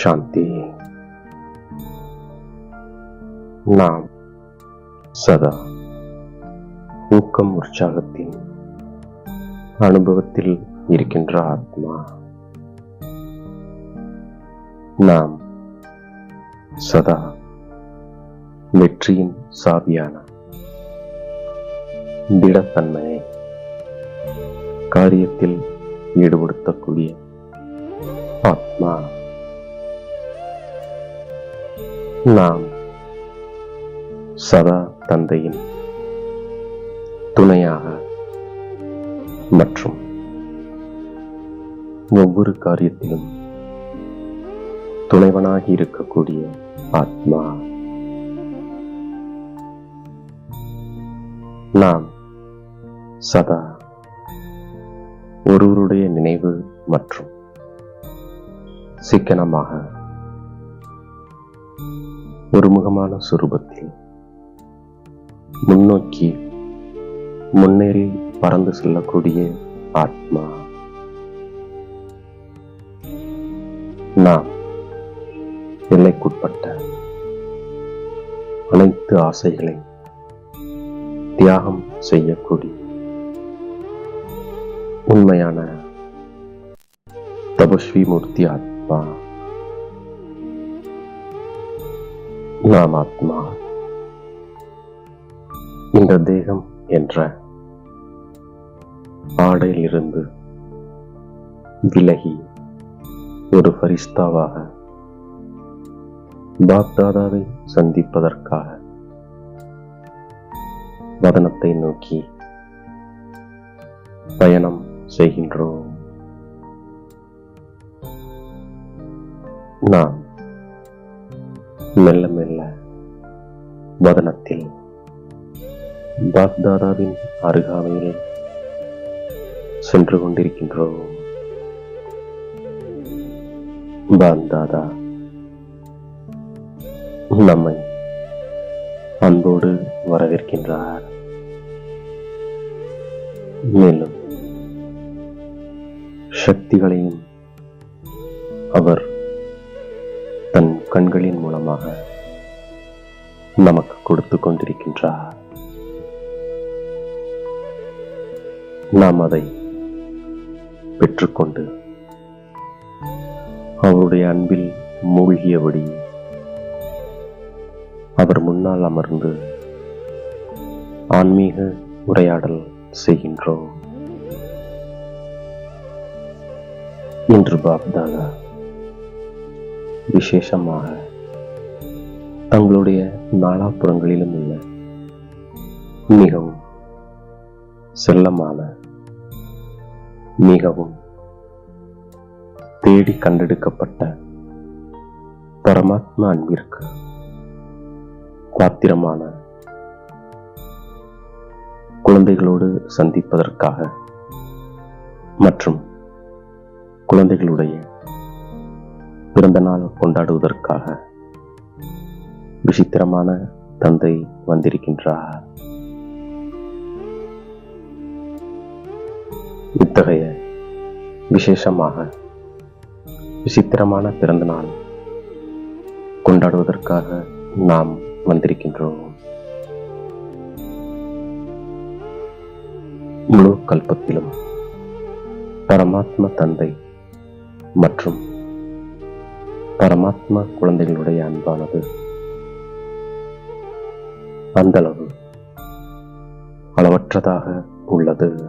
சாந்தி நாம் சதா ஊக்கம் உற்சாகத்தின் அனுபவத்தில் இருக்கின்ற ஆத்மா। நாம் சதா வெற்றியின் சாவியான திடத்தன்மையை காரியத்தில் ஈடுபடுத்தக்கூடிய ஆத்மா. நாம் சதா தந்தையின் துணையாக மற்றும் ஒவ்வொரு காரியத்திலும் துணைவனாகி இருக்கக்கூடிய ஆத்மா நாம் சதா ஒருவருடைய நினைவு மற்றும் சிக்கனமாக ஒருமுகமான சுரூபத்தில் முன்னோக்கி முன்னேறி பறந்து செல்லக்கூடிய ஆத்மா. நாம் எல்லைக்குட்பட்ட அனைத்து ஆசைகளை தியாகம் செய்யக்கூடிய உண்மையான தபஸ்வி மூர்த்தி ஆத்மா நான் ஆத்மா இந்த தேகம் என்ற ஆடையிலிருந்து விலகி ஒரு பரிஸ்தாவாக பாப்தாதாவை சந்திப்பதற்காக வதனத்தை நோக்கி பயணம் செய்கின்றோம். நாம் மெல்ல மெல்ல வதனத்தில் பாக்தாதாவின் அருகாமையில் சென்று கொண்டிருக்கின்றோம். பாக்தாதா நம்மை அன்போடு வரவேற்கின்றார். மேலும் சக்திகளையும் அவர் தன் கண்களின் மூலமாக நமக்கு கொடுத்து கொண்டிருக்கின்றார். நாம் அதை பெற்றுக்கொண்டு அவருடைய அன்பில் மூழ்கியபடி அவர் முன்னால் அமர்ந்து ஆன்மீக உரையாடல் செய்கின்றோம். இன்று பாப்தாதா விசேஷமாக தங்களுடைய நாலாப்புறங்களிலும் உள்ள மிகவும் செல்லமான மிகவும் தேடி கண்டெடுக்கப்பட்ட பரமாத்மா அன்பிற்கு பாத்திரமான குழந்தைகளோடு சந்திப்பதற்காக மற்றும் குழந்தைகளுடைய பிறந்த நாள் கொண்டாடுவதற்காக விசித்திரமான தந்தை வந்திருக்கின்றார். இத்தகைய விசேஷமாக விசித்திரமான பிறந்த நாள் கொண்டாடுவதற்காக நாம் வந்திருக்கின்றோம். முழு கல்பத்திலும் பரமாத்ம தந்தை மற்றும் பரமாத்மா குழந்தைகளுடைய அன்பானது. அந்தளவு அளவற்றதாக உள்ளது.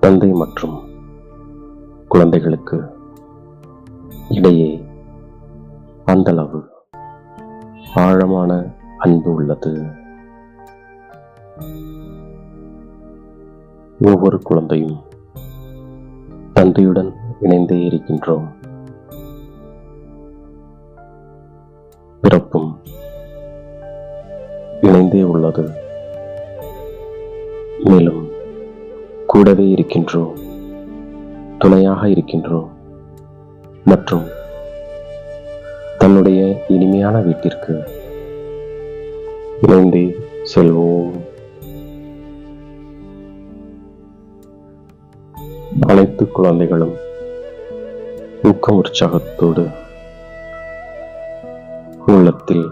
தந்தை மற்றும் குழந்தைகளுக்கு இடையே அந்தளவு ஆழமான அன்பு உள்ளது. ஒவ்வொரு குழந்தையும் தந்தையுடன் இணைந்தே இருக்கின்றோம். பிறப்பும் இணைந்தே உள்ளது. மேலும் கூடவே இருக்கின்றோம். துணையாக இருக்கின்றோம். மற்றும் தன்னுடைய இனிமையான வீட்டிற்கு இணைந்தே செல்வோம். அனைத்து குழந்தைகளும் ஊக்கம் உற்சாகத்தோடு உள்ளத்தில்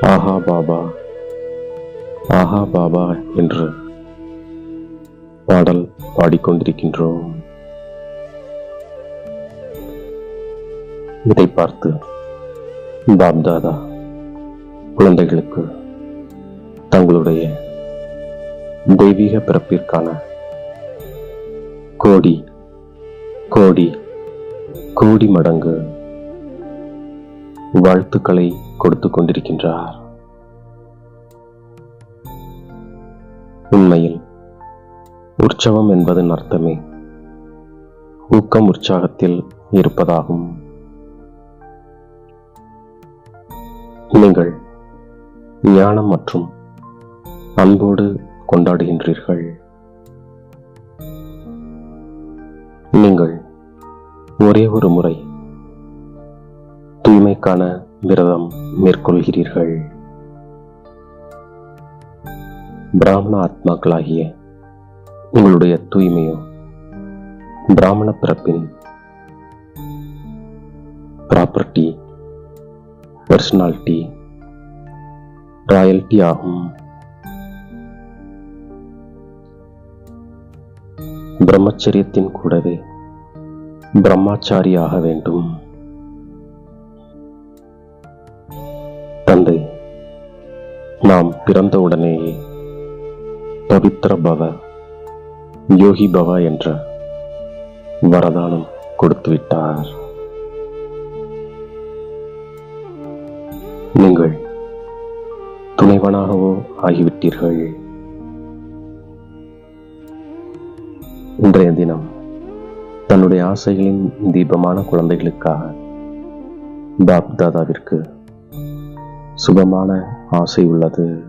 ஆஹா பாபா ஆஹா பாபா என்று பாடல் பாடிக்கொண்டிருக்கின்றோம். இதை பார்த்து பாப்தாதா குழந்தைகளுக்கு தங்களுடைய தெய்வீக பிறப்பிற்கான கோடி கோடி கோடி மடங்கு வாழ்த்துக்களை கொடுத்து கொண்டிருக்கின்றார். உண்மையில் உற்சவம் என்பதன் அர்த்தமே ஊக்கம் உற்சாகத்தில் இருப்பதாகும். நீங்கள் ஞானம் மற்றும் அன்போடு கொண்டாடுகின்றீர்கள். நீங்கள் ஒரே ஒரு முறை தூய்மைக்கான விரதம் மேற்கொள்கிறீர்கள். பிராமண ஆத்மாக்களாகிய உங்களுடைய தூய்மையோ பிராமண பிறப்பின் ப்ராப்பர்ட்டி பர்சனாலிட்டி ராயல்டி ஆகும். பிரம்மச்சரியத்தின் கூடவே பிரம்மாச்சாரியாக வேண்டும். தந்தை நாம் பிறந்தவுடனேயே பவித்ர பவ யோகி பவ என்ற வரதானம் கொடுத்து விட்டார் நீங்கள் துணைவனாகவோ ஆகிவிட்டீர்கள். இன்றைய தினம் தன்னுடைய ஆசைகளின் தீபமான குழந்தைகளுக்காக பாப் தாதாவிற்கு சுபமான ஆசை உள்ளது.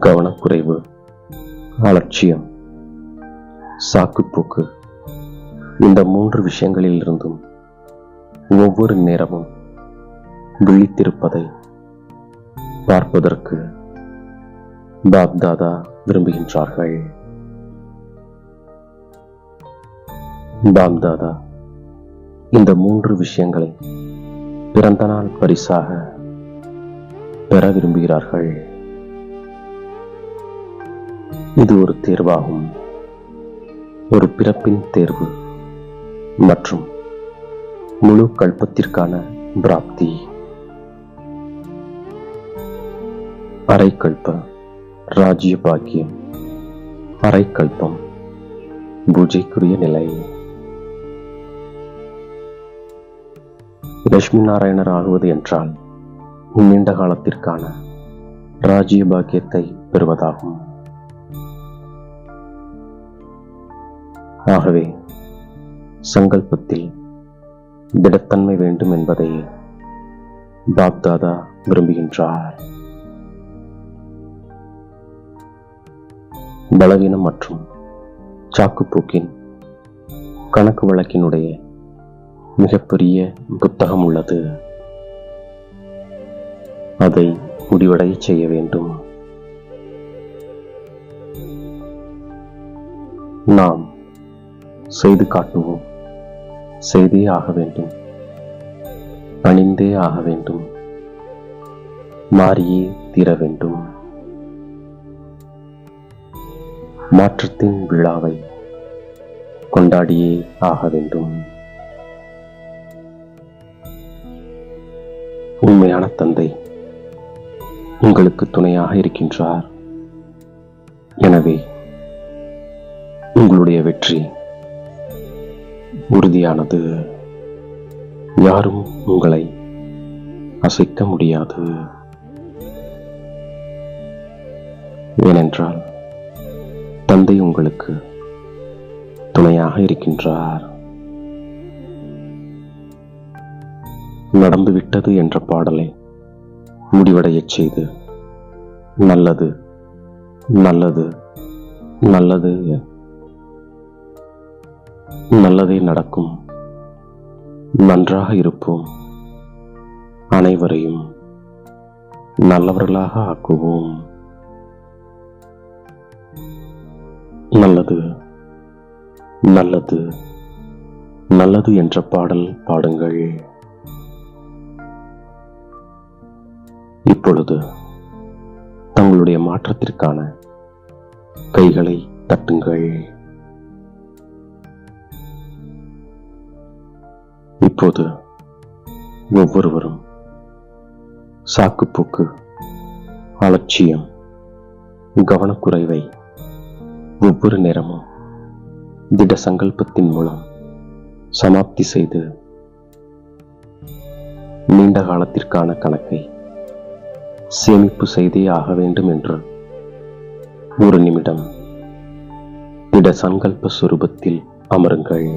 கவனக்குறைவு அலட்சியம் சாக்குப்போக்கு இந்த மூன்று விஷயங்களிலிருந்தும் ஒவ்வொரு நேரமும் விழித்திருப்பதை பார்ப்பதற்கு பாப்தாதா விரும்புகின்றார்கள். பாப்தாதா இந்த மூன்று விஷயங்களை பிறந்த நாள் பரிசாக பெற விரும்புகிறார்கள். இது ஒரு தேர்வாகும். ஒரு பிறப்பின் தேர்வு மற்றும் முழு கல்பத்திற்கான பிராப்தி. அரைக்கல்ப ராஜ்ய பாக்கியம் அரைக்கல்பம் பூஜைக்குரிய நிலை. லட்சுமி நாராயணர் ஆகுவது என்றால் நீண்ட காலத்திற்கான ராஜ்ய பாக்கியத்தை பெறுவதாகும். ஆகவே சங்கல்பத்தில் திடத்தன்மை வேண்டும் என்பதை பாப்தாதா விரும்புகின்றார். பலவீனம் மற்றும் சாக்குப்போக்கின் கணக்கு வழக்கினுடைய மிகப்பெரிய புத்தகம் உள்ளது. அதை முடிவடைய செய்ய வேண்டும். நாம் செய்து காட்டுவோம். செய்தே ஆக வேண்டும். பணிந்தே ஆக வேண்டும். மாறியே தீர வேண்டும். மாற்றத்தின் விழாவை கொண்டாடியே ஆக வேண்டும். உண்மையான தந்தை உங்களுக்கு துணையாக இருக்கின்றார். எனவே உங்களுடைய வெற்றி உறுதியானது. யாரும் உங்களை அசைக்க முடியாது. ஏனென்றால் தந்தை உங்களுக்கு துணையாக இருக்கின்றார். நடந்துவிட்டது என்ற பாடலை முடிவடையச் செய்து நல்லது நல்லது நல்லது நல்லதே நடக்கும். நன்றாக இருப்போம். அனைவரையும் நல்லவர்களாக ஆக்குவோம். நல்லது. நல்லது. நல்லது என்ற பாடல் பாடுங்கள். இப்பொழுது தங்களுடைய மாற்றத்திற்கான கைகளை தட்டுங்கள். இப்போது ஒவ்வொருவரும் சாக்குப்போக்கு அலட்சியம் கவனக்குறைவை ஒவ்வொரு நேரமும் திட சங்கல்பத்தின் மூலம் சமாப்தி செய்து நீண்ட காலத்திற்கான கணக்கை சேமிப்பு செய்தே ஆக வேண்டும் என்று ஒரு நிமிடம் திட சங்கல்ப சுரூபத்தில் அமருங்கள்.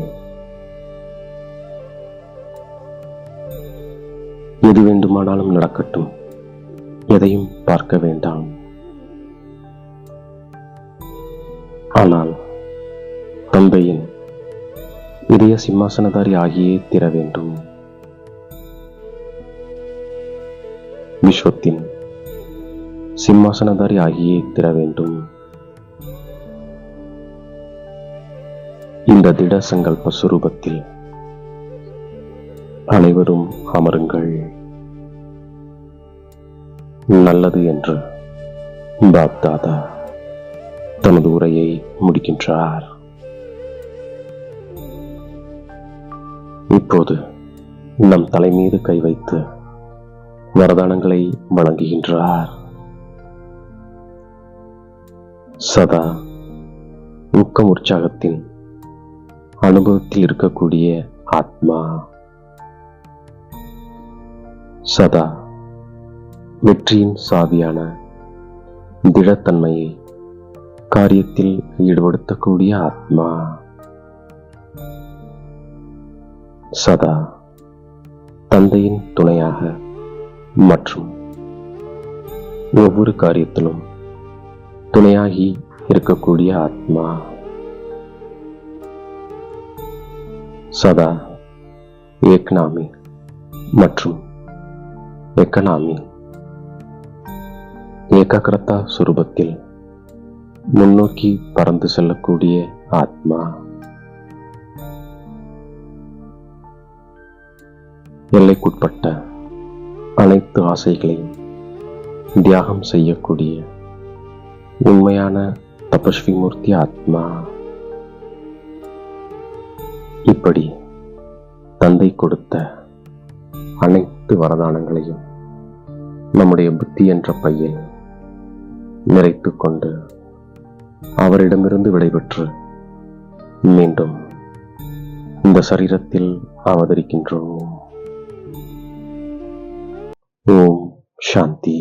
எது வேண்டுமானாலும் நடக்கட்டும். எதையும் பார்க்க வேண்டாம். ஆனால் தந்தையின் இதய சிம்மாசனதாரி ஆகியே தீர வேண்டும். விஸ்வத்தின் சிம்மாசனதாரி ஆகியே தீர வேண்டும். இந்த திட சங்கல்ப சுரூபத்தில் அனைவரும் அமருங்கள். நல்லது என்று பாப்தாதா தனது உரையை முடிக்கின்றார். இப்போது நம் தலை மீது கை வைத்து வரதானங்களை வழங்குகின்றார் சதா ஊக்கம் உற்சாகத்தின் அனுபவத்தில் இருக்கக்கூடிய ஆத்மா. சதா வெற்றியின் சாவியான திடத்தன்மையை காரியத்தில் ஈடுபடுத்தக்கூடிய ஆத்மா. சதா தந்தையின் துணையாக மற்றும் ஒவ்வொரு காரியத்திலும் துணையாகி இருக்கக்கூடிய ஆத்மா. சதா ஏக்னாமி மற்றும் எக்கனாமி ஏகாகிரதா சுரூபத்தில் முன்னோக்கி பறந்து செல்லக்கூடிய ஆத்மா. எல்லைக்குட்பட்ட அனைத்து ஆசைகளையும் தியாகம் செய்யக்கூடிய உண்மையான தபஸ்வி மூர்த்தி ஆத்மா. இப்படி தந்தை கொடுத்த அனைத்து வரதானங்களையும் நம்முடைய புத்தி என்ற பையில் நிறைத்து கொண்டு அவரிடமிருந்து விடைபெற்று மீண்டும் இந்த சரீரத்தில் அவதரிக்கின்றோம். ஓம் சாந்தி.